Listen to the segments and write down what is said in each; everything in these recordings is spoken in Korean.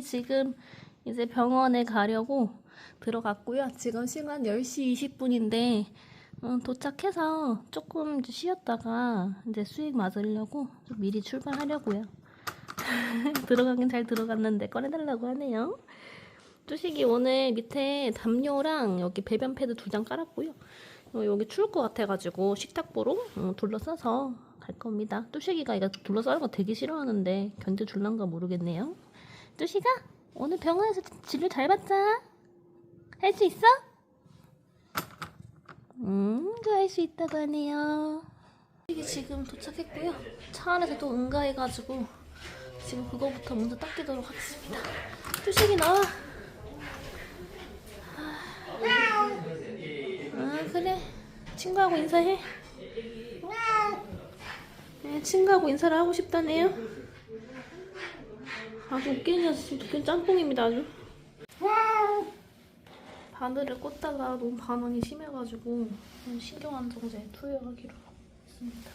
지금 이제 병원에 가려고 들어갔고요. 지금 시간 10시 20분인데 어, 도착해서 조금 쉬었다가 이제 수익 맞으려고 좀 미리 출발하려고요. 들어가긴 잘 들어갔는데 꺼내달라고 하네요. 뚜식이 오늘 밑에 담요랑 여기 배변 패드 두 장 깔았고요. 어, 여기 추울 것 같아가지고 식탁 보러 어, 둘러싸서 갈 겁니다. 뚜식이가 이거 둘러싸는 거 되게 싫어하는데 견뎌줄란가 모르겠네요. 뚜식아 오늘 병원에서 진료 잘 받자. 할 수 있어? 음, 할수 있다고 하네요. 뚜식이 지금 도착했고요. 차 안에서 또 응가해가지고 지금 그거부터 먼저 닦이도록 하겠습니다. 뚜식이 나와. 아 그래 친구하고 인사해 네, 친구하고 인사를 하고 싶다네요 아주 웃기는 녀석 웃긴 짬뽕입니다 아주 바늘을 꽂다가 너무 반응이 심해가지고 신경안정제 투여하기로 했습니다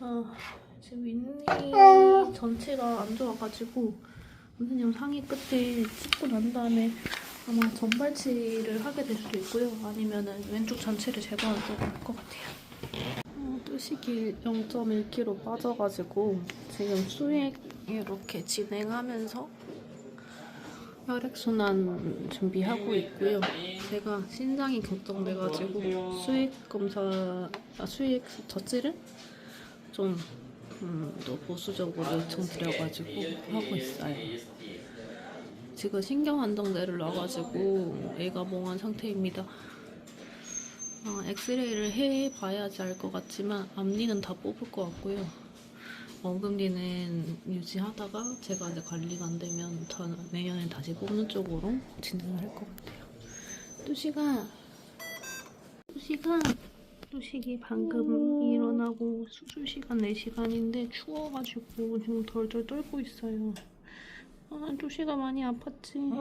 아, 지금 윗니 전체가 안 좋아가지고 선생님 상의 끝에 씻고 난 다음에 아마 전발치를 하게 될 수도 있고요. 아니면은 왼쪽 전체를 제거하도록 할 것 같아요. 어, 뚜식이 0.1kg 빠져가지고 지금 수액 이렇게 진행하면서 혈액순환 준비하고 있고요. 제가 신장이 걱정돼가지고 수액 검사, 아, 수액 젖질을 좀 음, 또 보수적으로 요청 드려가지고 하고 있어요. 지금 신경 안정제를 놔가지고 애가 멍한 상태입니다. 어, 엑스레이를 해봐야지 알 것 같지만 앞니는 다 뽑을 것 같고요. 어금니는 유지하다가 제가 이제 관리가 안 되면 다 내년에 다시 뽑는 쪽으로 진행을 할 것 같아요. 뚜시가 뚜시가 뚜식이 방금 일어나고 수술 시간 4시간인데 추워가지고 지금 덜덜 떨고 있어요. 아, 뚜시가 많이 아팠지.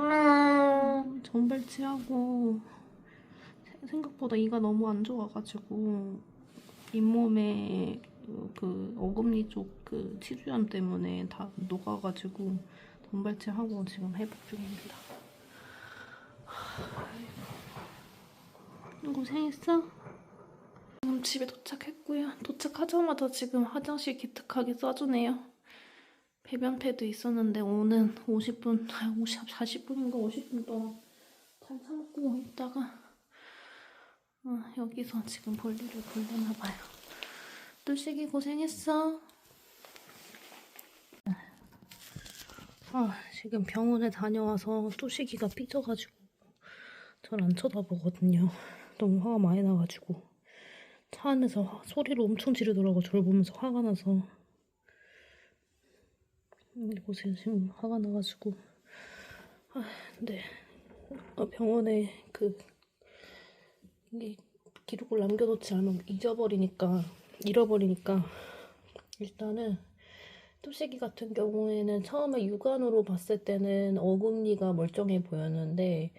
전발치하고 생각보다 이가 너무 안 좋아가지고 잇몸에 그 어금니 쪽 그 치주염 때문에 다 녹아가지고 전발치하고 지금 회복 중입니다. 고생했어? 지금 집에 도착했고요. 도착하자마자 지금 화장실 기특하게 써주네요. 배변 패드 있었는데 오는 50분, 50, 40분인가 50분 동안 잘 참고 있다가 어, 여기서 지금 볼일을 보려나 봐요. 뚜식이 고생했어. 아, 지금 병원에 다녀와서 뚜식이가 삐져가지고 절 안 쳐다보거든요. 너무 화가 많이 나가지고 차 안에서 화- 소리를 엄청 지르더라고 저를 보면서 화가 나서 이곳에 지금 화가 나가지고 아 근데 어, 병원에 그 이게 기록을 남겨놓지 않으면 잊어버리니까 잃어버리니까 일단은 뚜시기 같은 경우에는 처음에 육안으로 봤을 때는 어금니가 멀쩡해 보였는데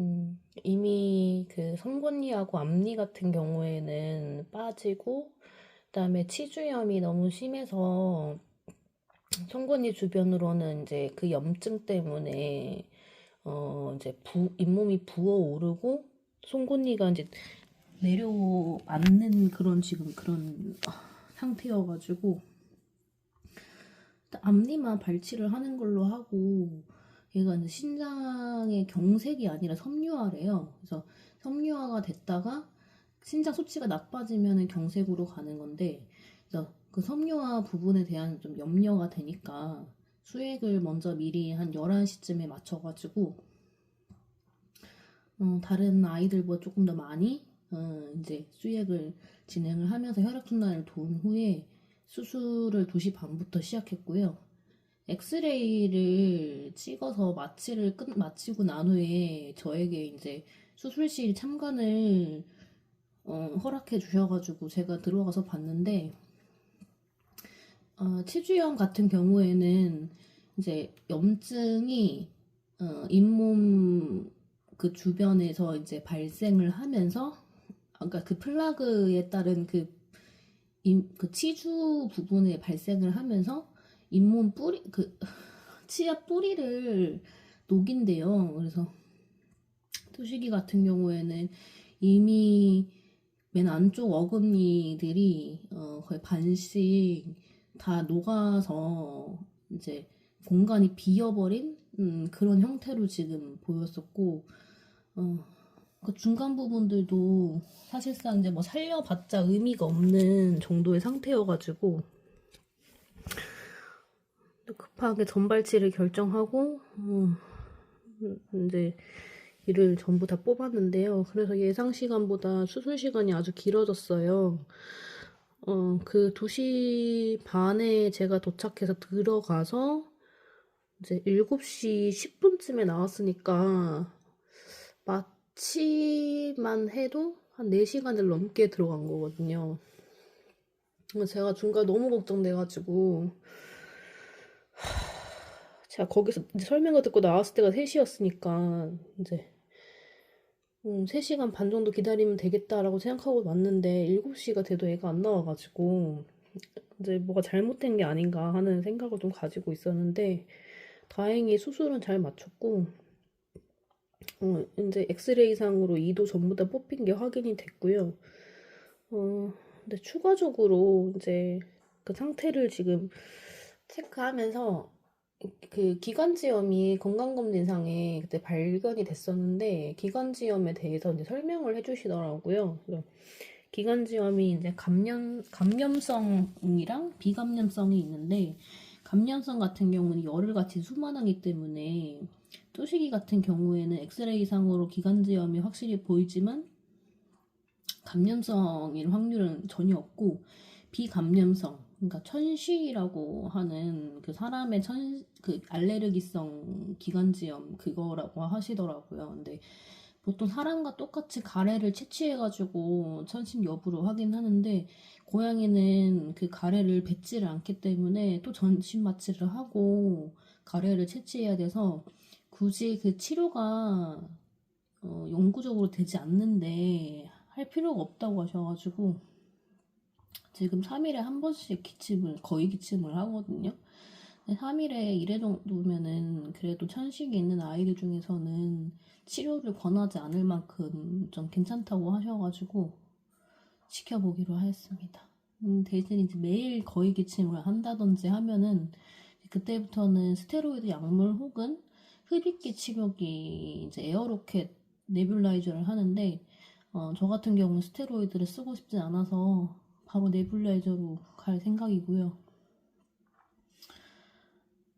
음, 이미 그 성곤니하고 앞니 같은 경우에는 빠지고 그다음에 치주염이 너무 심해서 송곳니 주변으로는 이제 그 염증 때문에 어 이제 부 잇몸이 부어오르고 송곳니가 이제 내려앉는 그런 지금 그런 상태여가지고 앞니만 발치를 하는 걸로 하고 얘가 이제 신장의 경색이 아니라 섬유화래요. 그래서 섬유화가 됐다가 신장 수치가 나빠지면 경색으로 가는 건데 그래서 그 섬유화 부분에 대한 좀 염려가 되니까 수액을 먼저 미리 한 11시쯤에 맞춰가지고 어, 다른 아이들보다 조금 더 많이 어, 이제 수액을 진행을 하면서 혈액 순환을 도운 후에 수술을 2시 반부터 시작했고요. 엑스레이를 찍어서 마취를 끝 마치고 난 후에 저에게 이제 수술실 참관을 어, 허락해 주셔가지고 제가 들어가서 봤는데 어, 치주염 같은 경우에는 이제 염증이 어, 잇몸 그 주변에서 이제 발생을 하면서 아까 그 플라그에 따른 그, 임- 그 치주 부분에 발생을 하면서 잇몸 뿌리 그 치아 뿌리를 녹인대요. 그래서 투시기 같은 경우에는 이미 맨 안쪽 어금니들이 어, 거의 반씩 다 녹아서 이제 공간이 비어버린 음, 그런 형태로 지금 보였었고 어, 그 중간 부분들도 사실상 이제 뭐 살려봤자 의미가 없는 정도의 상태여가지고 급하게 전발치를 결정하고 어, 음, 이제 이를 전부 다 뽑았는데요. 그래서 예상 시간보다 수술 시간이 아주 길어졌어요. 어, 그 2시 반에 제가 도착해서 들어가서 이제 7시 10분쯤에 나왔으니까 마취만 해도 한 4시간을 넘게 들어간 거거든요. 제가 중간에 너무 걱정돼가지고 제가 거기서 설명을 듣고 나왔을 때가 3시였으니까 이제 음, 3시간 반 정도 기다리면 되겠다라고 생각하고 왔는데 7시가 돼도 애가 안 나와가지고 이제 뭐가 잘못된 게 아닌가 하는 생각을 좀 가지고 있었는데 다행히 수술은 잘 마쳤고 어, 이제 엑스레이상으로 이도 전부 다 뽑힌 게 확인이 됐고요. 어, 근데 추가적으로 이제 그 상태를 지금 체크하면서 그 기관지염이 건강검진상에 그때 발견이 됐었는데 기관지염에 대해서 이제 설명을 해주시더라고요. 기관지염이 이제 감염 감염성이랑 비감염성이 있는데 감염성 같은 경우는 열을 같이 수만하기 때문에 뚜시기 같은 경우에는 엑스레이상으로 기관지염이 확실히 보이지만 감염성일 확률은 전혀 없고 비감염성 그러니까 천쉬라고 하는 그 사람의 천 그 알레르기성 기관지염 그거라고 하시더라고요. 근데 보통 사람과 똑같이 가래를 채취해가지고 천심 여부를 확인하는데 고양이는 그 가래를 뱉지를 않기 때문에 또 전신 마취를 하고 가래를 채취해야 돼서 굳이 그 치료가 어, 영구적으로 되지 않는데 할 필요가 없다고 하셔가지고 지금 3일에 한 번씩 기침을 거의 기침을 하거든요. 3일에 1회 정도면은 그래도 천식이 있는 아이들 중에서는 치료를 권하지 않을 만큼 좀 괜찮다고 하셔가지고 지켜보기로 하였습니다. 음, 대신 이제 매일 거의 기침을 한다든지 하면은 그때부터는 스테로이드 약물 혹은 흡입기 치료기 이제 에어로켓 네뷸라이저를 하는데 어, 저 같은 경우는 스테로이드를 쓰고 싶지 않아서 바로 네뷸라이저로 갈 생각이고요.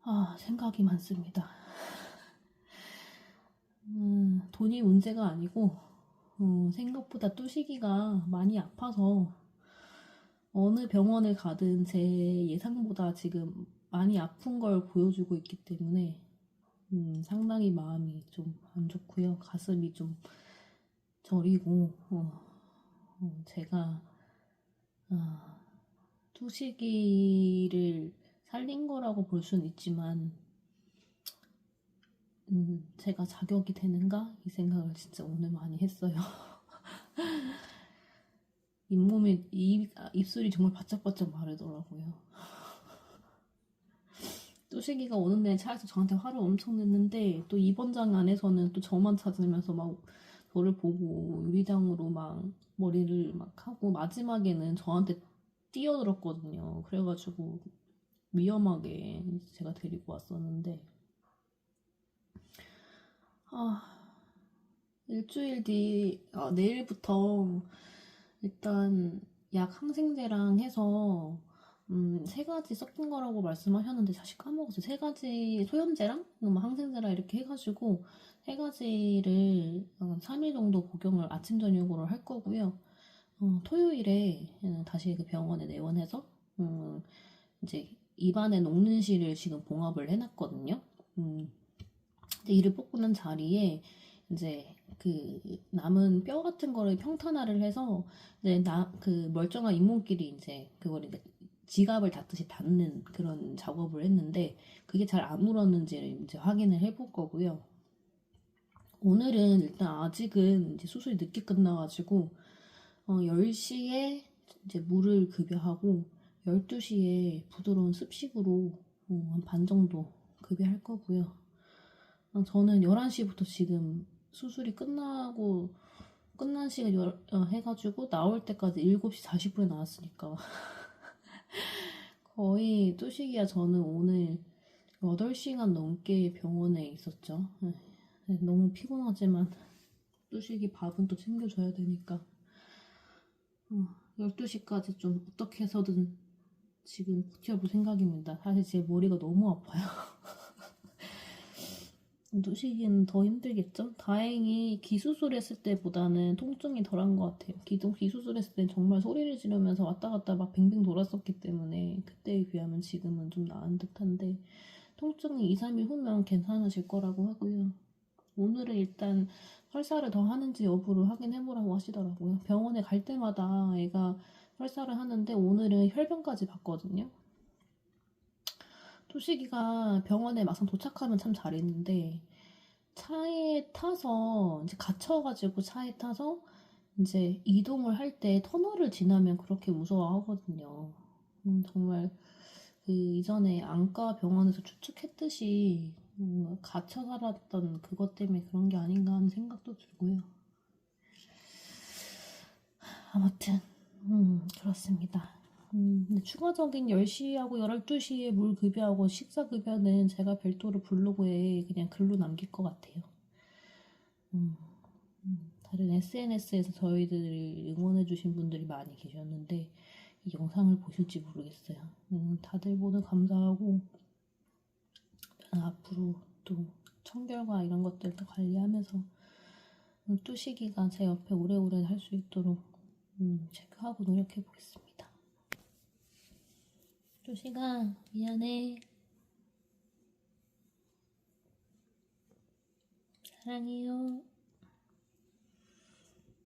아, 생각이 많습니다. 음, 돈이 문제가 아니고, 어, 생각보다 뚜시기가 많이 아파서, 어느 병원을 가든 제 예상보다 지금 많이 아픈 걸 보여주고 있기 때문에, 음, 상당히 마음이 좀 안 좋고요. 가슴이 좀 저리고, 어, 어, 제가, 아, 투시기를 살린 거라고 볼 수는 있지만, 음, 제가 자격이 되는가? 이 생각을 진짜 오늘 많이 했어요. 잇몸이, 입, 아, 입술이 정말 바짝바짝 마르더라고요. 뚜시기가 오는 날 차에서 저한테 화를 엄청 냈는데, 또 입원장 안에서는 또 저만 찾으면서 막 저를 보고 유리장으로 막 머리를 막 하고, 마지막에는 저한테 뛰어들었거든요. 그래가지고 위험하게 제가 데리고 왔었는데, 아, 일주일 뒤, 아, 내일부터 일단 약 항생제랑 해서, 음, 세 가지 섞인 거라고 말씀하셨는데 다시 까먹었어요. 세 가지 소염제랑 뭐 항생제랑 이렇게 해가지고 세 가지를 한 3일 정도 복용을 아침, 저녁으로 할 거고요. 어, 토요일에 다시 그 병원에 내원해서, 음, 이제 입안에 녹는 실을 지금 봉합을 해놨거든요. 음, 근데 이를 뽑고 난 자리에 이제 그 남은 뼈 같은 거를 평탄화를 해서 이제 나 그 멀쩡한 잇몸끼리 이제 그걸 이제 지갑을 닫듯이 닫는 그런 작업을 했는데 그게 잘 안 물었는지를 이제 확인을 해볼 거고요. 오늘은 일단 아직은 이제 수술이 늦게 끝나가지고 어 10시에 이제 물을 급여하고 12시에 부드러운 습식으로 어, 한반 정도 급여할 거고요. 어, 저는 11시부터 지금 수술이 끝나고 끝난 시간 열- 어, 해가지고 나올 때까지 7시 40분에 나왔으니까 거의 뚜식이야 저는 오늘 8시간 넘게 병원에 있었죠. 네, 너무 피곤하지만 뚜식이 밥은 또 챙겨줘야 되니까 어, 12시까지 좀 어떻게 해서든 지금 버텨볼 생각입니다. 사실 제 머리가 너무 아파요. 누시기는 더 힘들겠죠? 다행히 기수술 했을 때보다는 통증이 덜한 것 같아요. 기동 기수술 했을 땐 정말 소리를 지르면서 왔다 갔다 막 뱅뱅 돌았었기 때문에 그때에 비하면 지금은 좀 나은 듯한데 통증이 2, 3일 후면 괜찮아질 거라고 하고요. 오늘은 일단 설사를 더 하는지 여부를 확인해보라고 하시더라고요. 병원에 갈 때마다 애가 설사를 하는데 오늘은 혈변까지 봤거든요. 토식이가 병원에 막상 도착하면 참 잘했는데 차에 타서 이제 갇혀가지고 차에 타서 이제 이동을 할 때 터널을 지나면 그렇게 무서워하거든요. 음, 정말 그 이전에 안과 병원에서 추측했듯이 음, 갇혀 살았던 그것 때문에 그런 게 아닌가 하는 생각도 들고요. 아무튼 음, 그렇습니다. 음, 추가적인 10시하고 12시에 물 급여하고 식사 급여는 제가 별도로 블로그에 그냥 글로 남길 것 같아요. 음, 음, 다른 SNS에서 저희들을 응원해주신 분들이 많이 계셨는데 이 영상을 보실지 모르겠어요. 음, 다들 모두 감사하고 앞으로 또 청결과 이런 것들도 관리하면서 음, 뚜시기가 제 옆에 오래오래 할 수 있도록 음, 체크하고 노력해 보겠습니다. 뚜시가 미안해. 사랑해요.